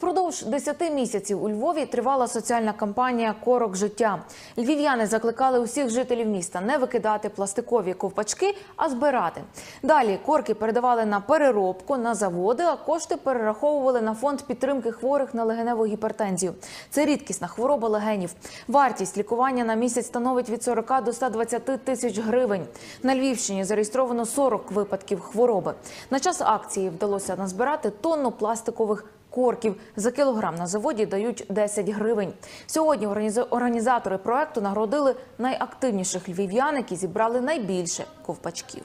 Впродовж 10 місяців у Львові тривала соціальна кампанія Корок життя. Львів'яни закликали усіх жителів міста не викидати пластикові ковпачки, а збирати. Далі корки передавали на переробку на заводи, а кошти перераховували на фонд підтримки хворих на легеневу гіпертензію. Це рідкісна хвороба легенів. Вартість лікування на місяць становить від 40 до 120 тисяч гривень. На Львівщині зареєстровано 40 випадків хвороби. На час акції вдалося назбирати тонну пластикових корків. За кілограм на заводі дають 10 гривень. Сьогодні організа- організатори проекту нагородили найактивніших львів'ян, які зібрали найбільше ковпачків.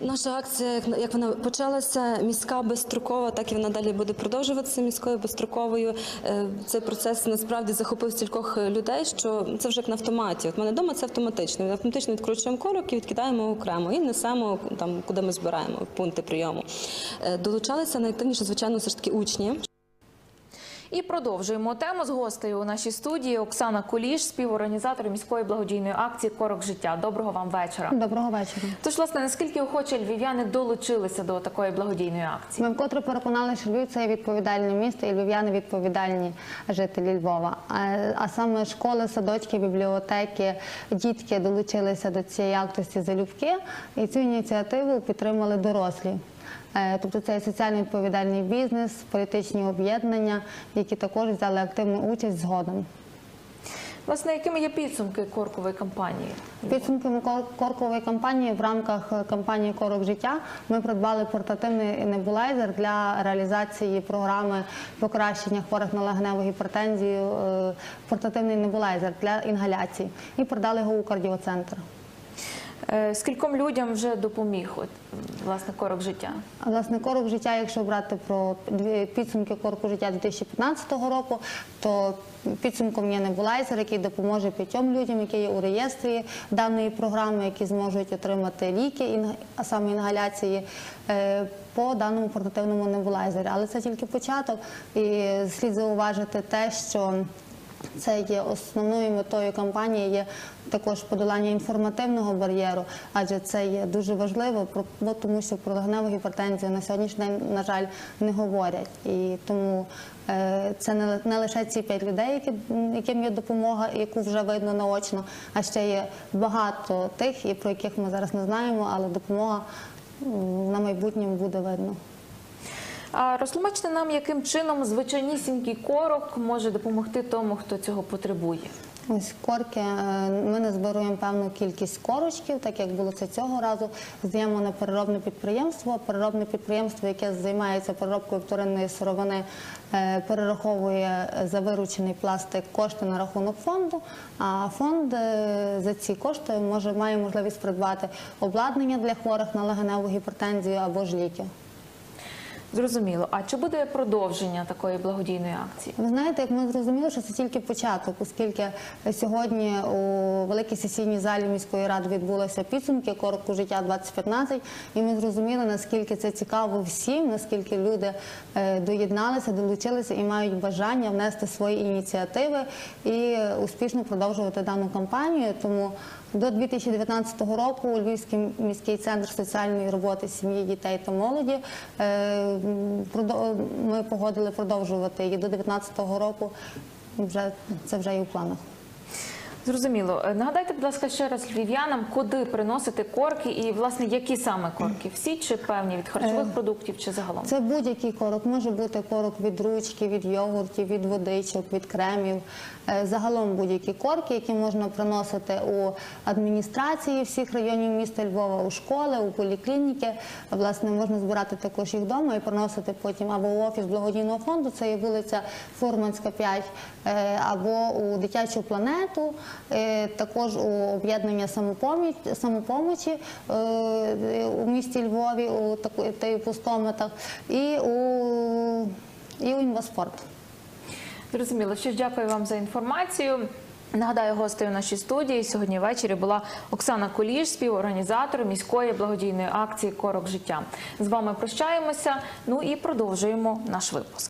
Наша акція, як- вона почалася, міська безстрокова, так і вона далі буде продовжуватися міською безстроковою. Е, Цей процес насправді захопив стількох людей, що це вже як на автоматі. От мене вдома це автоматично. Автоматично відкручуємо корок і відкидаємо окремо і несемо там, куди ми збираємо пункти прийому. Е, Долучалися найактивніше, звичайно, все ж таки учні. І продовжуємо тему з гостею у нашій студії Оксана Куліш, співорганізатор міської благодійної акції Корок життя. Доброго вам вечора. Доброго вечора. Тож, власне, наскільки охоче львів'яни долучилися до такої благодійної акції? Ми вкотре переконали, що Львів це відповідальне місто, і львів'яни відповідальні жителі Львова. А, саме школи, садочки, бібліотеки, дітки долучилися до цієї актості залюбки, і цю ініціативу підтримали дорослі. Е, Тобто це соціально відповідальний бізнес, політичні об'єднання, які також взяли активну участь згодом. Власне, якими є підсумки коркової кампанії? Підсумками коркової кампанії в рамках кампанії Корок життя ми придбали портативний небулайзер для реалізації програми покращення хворих на легеневу гіпертензію. е, Портативний небулайзер для інгаляції і продали його у кардіоцентр. Е, Скільком людям вже допоміг от, власне корок життя? Власне, корок життя, якщо брати про підсумки корку життя 2015 року, то підсумком є небулайзер, який допоможе п'ятьом людям, які є у реєстрі даної програми, які зможуть отримати ліки, а саме інгаляції. е, По даному портативному небулайзері, але це тільки початок, і слід зауважити те, що це є основною метою кампанії, є також подолання інформативного бар'єру, адже це є дуже важливо, тому що про легеневу гіпертензію на сьогоднішній день, на жаль, не говорять. І тому е, це не, лише ці п'ять людей, яким є допомога, яку вже видно наочно, а ще є багато тих, про яких ми зараз не знаємо, але допомога на майбутньому буде видно. Розтлумачте нам, яким чином звичайнісінький корок може допомогти тому, хто цього потребує. Ось корки. е, Ми не збираємо певну кількість корочків, так як було це цього разу. Здаємо на переробне підприємство. Переробне підприємство, яке займається переробкою вторинної сировини, е, перераховує за виручений пластик кошти на рахунок фонду. А фонд е, за ці кошти може має можливість придбати обладнання для хворих на легеневу гіпертензію або ж ліки. Зрозуміло. А чи буде продовження такої благодійної акції? Ви знаєте, як ми зрозуміли, що це тільки початок, оскільки сьогодні у великій сесійній залі міської ради відбулися підсумки коротку життя 2015, і ми зрозуміли, наскільки це цікаво всім, наскільки люди е, доєдналися, долучилися і мають бажання внести свої ініціативи і е, успішно продовжувати дану кампанію. Тому до 2019 року Львівський міський центр соціальної роботи сім'ї, дітей та молоді е, ми погодили продовжувати її до 2019 року. Вже це вже і у планах. Зрозуміло. Е, Нагадайте, будь ласка, ще раз львів'янам, куди приносити корки і, власне, які саме корки? Всі чи певні від харчових продуктів чи загалом? Це будь-який корок. Може бути корок від ручки, від йогуртів, від водичок, від кремів. Е, Загалом будь-які корки, які можна приносити у адміністрації всіх районів міста Львова, у школи, у поліклініки. Власне, можна збирати також їх вдома і приносити потім або в офіс благодійного фонду, це є вулиця Фурманська, 5, е, або у дитячу планету, е, також у об'єднання самопомочі е, у місті Львові, у та- пустометах, і у, і інваспорт. Зрозуміло. Що ж, дякую вам за інформацію. Нагадаю, гостею нашій студії сьогодні ввечері була Оксана Коліш, співорганізатор міської благодійної акції Корок життя. З вами прощаємося. Ну і продовжуємо наш випуск.